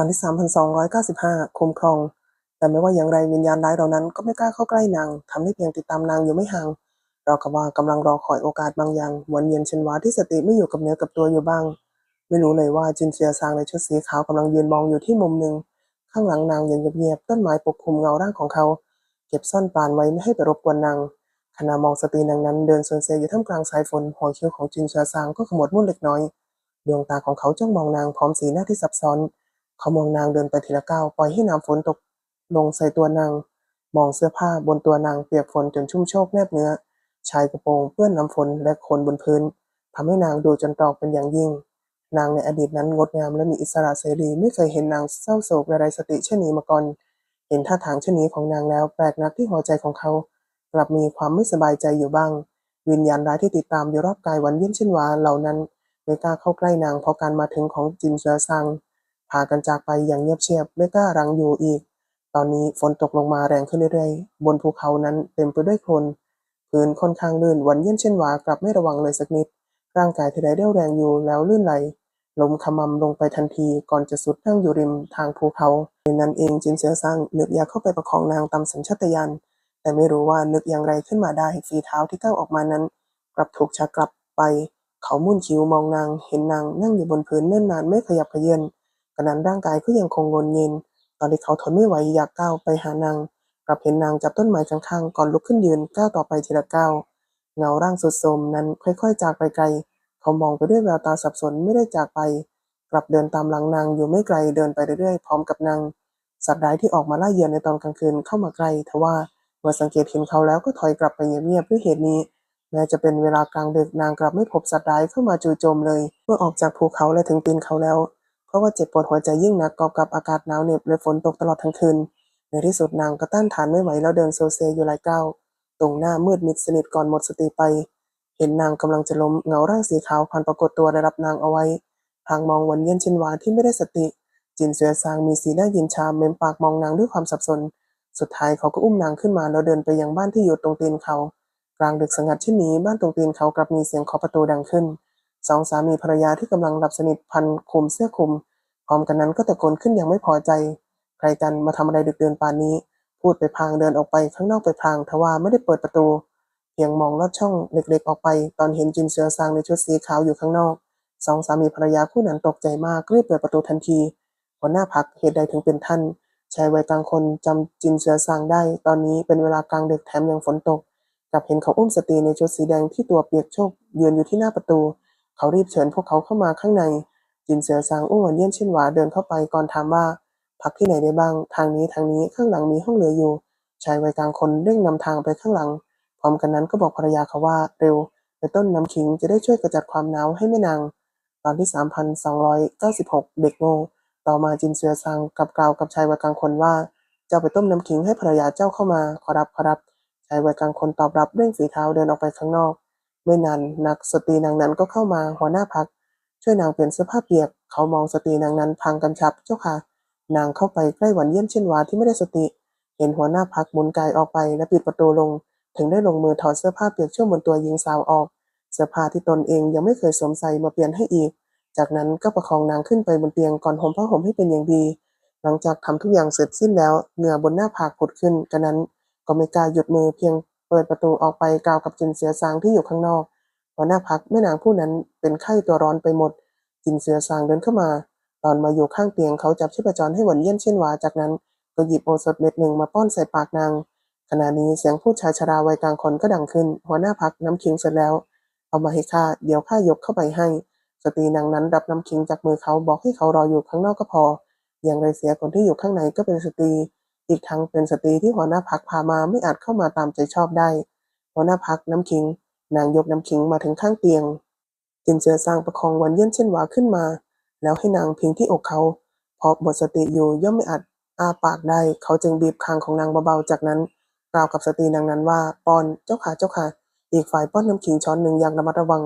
ตอนที่ 3,295 คุ้มครอง แต่ไม่ว่าอย่างไรวิญญาณร้ายเหล่านั้นก็ไม่กล้าเข้าใกล้นางทำได้เพียงติดตามนางอยู่ไม่ห่างเรากับว่ากำลังรอคอยโอกาสบางอย่างหวนเวียนเชนวาที่สติไม่อยู่กับเนื้อกับตัวอยู่บ้าง ไม่รู้เลยว่าจินเซียซางในชุดสีขาวกำลังยืนมองอยู่ที่มุมหนึ่งข้างหลังนางยังเงียบๆต้นไม้ปกคลุมเงาร่างของเขา เก็บซ่อนปานไว้ไม่ให้ไปรบกวนนางขณะมองสตรีนางนั้นเดินสวนเซอยู่ท่ามกลางสายฝนหัวคิ้วของจินเซียซางก็ขมวดมุ่นเล็กน้อยดวงตาของเขาจ้องมองนางพร้อมสีหน้าที่ซับซ้อน เขามองนางเดินไปทีละก้าวปล่อยให้น้ำฝนตกลงใส่ตัวนาง มองเสื้อผ้าบนตัวนางเปียกฝนจนชุ่มโชกแนบเนื้อ ชายกระโปรงเปื้อนน้ำฝนและโคลนบนพื้นทำให้นางดูจนตรอกเป็นอย่างยิ่ง นางในอดีตนั้นงดงามและมีอิสระเสรีไม่เคยเห็นนางเศร้าโศกและไร้สติเช่นนี้มาก่อน เห็นท่าทางเช่นนี้ของนางแล้วแปลกนักที่หัวใจของเขา กลับมีความไม่สบายใจอยู่บ้าง วิญญาณร้ายที่ติดตามอยู่รอบกายวันเย็นเช่นวาเหล่านั้นไม่กล้าเข้าใกล้นางเพราะการมาถึงของจินเสือซัง พากันจากไปอย่างเงียบเชียบไม่กล้ารังอยู่อีก ตอนนี้ฝนตกลงมาแรงขึ้นเรื่อยๆ บนภูเขานั้นเต็มไปด้วยโคลนพื้นค่อนข้างลื่นวันเย็นเช่นวากลับไม่ระวังเลยสักนิด ร่างกายที่ได้เรี่ยวแรงอยู่แล้วลื่นไหลลมขมำลงไปทันทีก่อนจะสุดนั่งอยู่ริมทางภูเขาในนั้นเองจินเสือซังนึกอยากเข้าไปประคองนางตามสัญชาตญาณแต่ไม่รู้ว่านึกอย่างไรขึ้นมาได้ฝีเท้าที่ก้าวออกมานั้น กลับถูกชักกลับไป เขามุ่นคิ้วมองนางเห็นนางนั่งอยู่บนพื้นเนิ่นนานไม่ขยับเขยื้อน กระนั้นร่างกายก็ยังคงงนเงินตอนที่เขาทนไม่ไหวอยากก้าวไปหานางกลับเห็นนางจับต้นไม้ข้างๆก่อนลุกขึ้นยืนก้าวต่อไปทีละก้าวเงาร่างสุดโทมนั้นค่อยๆ จากไปไกล เขามองไปด้วยแววตาสับสนไม่ได้จากไป กลับเดินตามหลังนางอยู่ไม่ไกลเดินไปเรื่อยๆพร้อมกับนางสัตว์ร้ายที่ออกมาล่าเหยื่อในตอนกลางคืนเข้ามาใกล้ทว่าเมื่อสังเกตเห็นเขาแล้วก็ถอยกลับไปเงียบๆด้วยเหตุนี้แม้จะเป็นเวลากลางดึกนางกลับไม่พบสัตว์ร้ายเข้ามาจู่โจมเลย เมื่อออกจากภูเขาและถึงตีนเขาแล้ว เพราะว่าเจ็บปวดหัวใจยิ่งนักกอบกับอากาศหนาวเหน็บและฝนตกตลอดทั้งคืน ในที่สุดนางก็ต้านทานไม่ไหวแล้วเดินโซเซอยู่หลายก้าวตรงหน้ามืดมิดสนิทก่อนหมดสติไป เห็นนางกำลังจะล้มเงาร่างสีขาวพันปรากฏตัวได้รับนางเอาไว้พลางมองวันเย็นชินวาที่ไม่ได้สติ จินเสือซางมีสีหน้ายินชาเม้มปากมองนางด้วยความสับสน สุดท้ายเขาก็อุ้มนางขึ้นมาแล้วเดินไปยังบ้านที่อยู่ตรงตีนเขา กลางดึกสงัดเช่นนี้บ้านตรงตีนเขากลับมีเสียงเคาะประตูดังขึ้น สองสามีภรรยาที่กำลังหลับสนิทพันคลุมเสื้อคลุม พร้อมกันนั้นก็ตะโกนขึ้นอย่างไม่พอใจ ใครกันมาทำอะไรดึกเดินป่านนี้ พูดไปพางเดินออกไปข้างนอกไปพางทว่าไม่ได้เปิดประตู เพียงมองลอดช่องเล็กๆออกไป ตอนเห็นจินเสือซางในชุดสีขาวอยู่ข้างนอกสองสามีภรรยาคู่นั้นตกใจมากรีบเปิดประตูทันทีหัวหน้าพักเหตุใดถึงเป็นท่านชายวัยกลางคนจำจินเสือซางได้ ตอนนี้เป็นเวลากลางดึกแถมยังฝนตกกลับเห็นเขาอุ้มสตรีในชุดสีแดงที่ตัวเปียกโชกยืนอยู่ที่หน้าประตู เขารีบเชิญพวกเขาเข้ามาข้างใน จินเสือซางอุ้หวนเยี่ยนเช่นหวาเดินเข้าไปก่อนถามว่า พักที่ไหนได้บ้าง ทางนี้ทางนี้ข้างหลังมีห้องเหลืออยู่ ชายวัยกลางคนเร่งนำทางไปข้างหลัง พร้อมกันนั้นก็บอกภรรยาเขาว่าเร็วไปต้นน้ำขิงจะได้ช่วยกระจัดความหนาวให้แม่นาง ตอนที่ 3,296 เด็กโง่ต่อมาจินเสือซางกลับกล่าวกับชายวัยกลางคนว่าจ้าไปต้มน้ำขิงให้ภรรยาเจ้าเข้ามา ขอรับขอรับชายวัยกลางคนตอบรับเร่งฝีเท้าเดินออกไปข้างนอก ไม่นานนักสตรีนางนั้นก็เข้ามาหัวหน้าพัก ช่วยนางเปลี่ยนเสื้อผ้าเปียก เขามองสตรีนางนั้นพังกำชับเจ้าค่ะ นางเข้าไปใกล้หวันเยี่ยมเช่นวาที่ไม่ได้สติ เห็นหัวหน้าพักหมุนกายออกไปและปิดประตูลง ถึงได้ลงมือถอดเสื้อผ้าเปียกช่วงบนตัวหญิงสาวออก เสื้อผ้าที่ตนเองยังไม่เคยสวมใส่มาเปลี่ยนให้อีก จากนั้นก็ประคองนางขึ้นไปบนเตียงก่อนห่มผ้าห่มให้เป็นอย่างดี หลังจากทำทุกอย่างเสร็จสิ้นแล้วเหงื่อบนหน้าผากผุดขึ้นกระนั้นก็ไม่กล้าหยุดมือเพียง เปิดประตูออกไปกล่าวกับจินเสือซางที่อยู่ข้างนอก หัวหน้าพักแม่นางผู้นั้นเป็นไข้ตัวร้อนไปหมด จินเสือซางเดินเข้ามา ตอนมาอยู่ข้างเตียงเขาจับชีพจรให้หวนเยี่ยนเช่นวาจากนั้น ก็หยิบโอสถเม็ดหนึ่งมาป้อนใส่ปากนาง ขณะนี้เสียงพูดชายชราวัยกลางคนก็ดังขึ้น หัวหน้าพักน้ำคิงเสร็จแล้ว เอามาให้ข้าเดี๋ยวข้ายกเข้าไปให้ สตรีนางนั้นรับน้ำคิงจากมือเขาบอกให้เขารออยู่ข้างนอกก็พอ อย่างไรเสียคนที่อยู่ข้างในก็เป็นสตรี อีกทั้งเป็นสตรีที่หัวหน้าพักพามาไม่อาจเข้ามาตามใจชอบได้ หัวหน้าพักน้ำคิง นางยกน้ำคิงมาถึงข้างเตียง จินเสือสร้างประคองวันเยี่ยนเช่นวาขึ้นมา แล้วให้นางพิงที่อกเขาพราะหมดสติอยู่ย่อมไม่อาจอาปากได้ เขาจึงบีบคางของนางเบาๆจากนั้นกล่าวกับสตรีนางนั้นว่าป้อนเจ้าค่ะเจ้าค่ะอีกฝ่ายป้อนน้ำขิงช้อนหนึ่งอย่างระมัดระวัง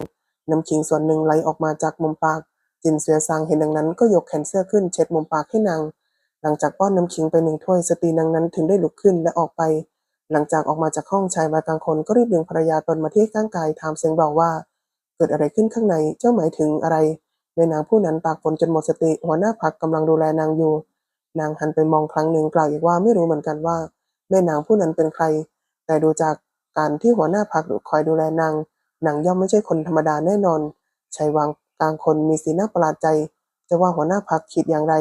น้ำขิงส่วนหนึ่งไหลออกมาจากมุมปาก จินเสือซางเห็นดังนั้นก็ยกแขนเสื้อขึ้นเช็ดมุมปากให้นาง หลังจากป้อนน้ำขิงไปหนึ่งถ้วยสตรีนางนั้นถึงได้ลุกขึ้นและออกไป หลังจากออกมาจากห้องชายวัยกลางคนก็รีบดึงภรรยาตนมาที่ข้างกายถามเสียงเบาว่า เกิดอะไรขึ้นข้างในเจ้าหมายถึงอะไรแม่นางผู้นั้นตากฝนจนหมดสติ หัวหน้าพักกำลังดูแลนางอยู่ นางหันไปมองครั้งหนึ่งกล่าวอีกว่าไม่รู้เหมือนกันว่า แม่นางผู้นั้นเป็นใคร แต่ดูจากการที่หัวหน้าพักคอยดูแลนางนางย่อมไม่ใช่คนธรรมดาแน่นอนชัยวางกลางคนมีสีหน้าประหลาดใจ จะว่าหัวหน้าพักคิดอย่างไร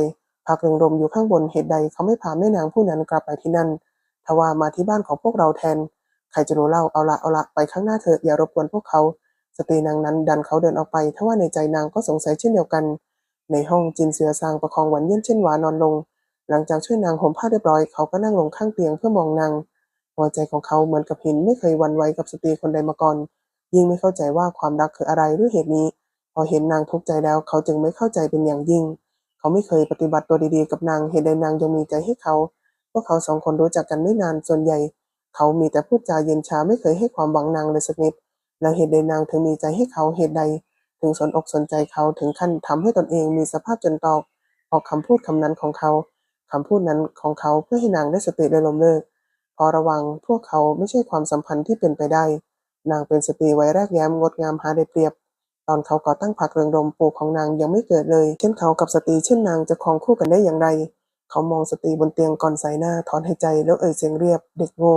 พักเริงรมอยู่ข้างบนเหตุใดเขาไม่พาแม่นางผู้นั้นกลับไปที่นั่นทว่ามาที่บ้านของพวกเราแทนใครจะรู้เล่าเอาละเอาละไปข้างหน้าเถอะอย่ารบกวนพวกเขาสตรีนางนั้นดันเขาเดินออกไปทว่าในใจนางก็สงสัยเช่นเดียวกัน ในห้องจินเสือซางประคองหวันเย็นเช่นหวานอนลง หลังจากช่วยนางห่มผ้าเรียบร้อยเขาก็นั่งลงข้างเตียงเพื่อมองนางหัวใจของเขาเหมือนกับหินไม่เคยวันไหวกับสตรีคนใดมาก่อน ยิ่งไม่เข้าใจว่าความรักคืออะไรหรือเหตุนี้ พอเห็นนางทุกข์ใจแล้วเขาจึงไม่เข้าใจเป็นอย่างยิ่ง เขาไม่เคยปฏิบัติตัวดีๆกับนางเหตุใดนางยังมีใจให้เขา พวกเขาสองคนรู้จักกันไม่นานส่วนใหญ่ เขามีแต่พูดจาเย็นชาไม่เคยให้ความหวังนางเลยสักนิด แล้วเหตุใดนางถึงมีใจให้เขาเหตุใด ถึงสนอกสนใจเขาถึงขั้นทำให้ตนเองมีสภาพจนตอกออกคำพูดคำนั้นของเขาคำพูดนั้นของเขาเพื่อให้นางได้สติได้ลมเลิก พอระวังพวกเขาไม่ใช่ความสัมพันธ์ที่เป็นไปได้ นางเป็นสตรีไว้แรกแย้มงดงามหาได้เปรียบ ตอนเขาก่อตั้งพรรคเรืองรมปู่ของนางยังไม่เกิดเลย เช่นเขากับสตรีเช่นนางจะครองคู่กันได้อย่างไร เขามองสตรีบนเตียงก่อนสายหน้าถอนหายใจแล้วเอ่ยเสียงเรียบ เด็กโง่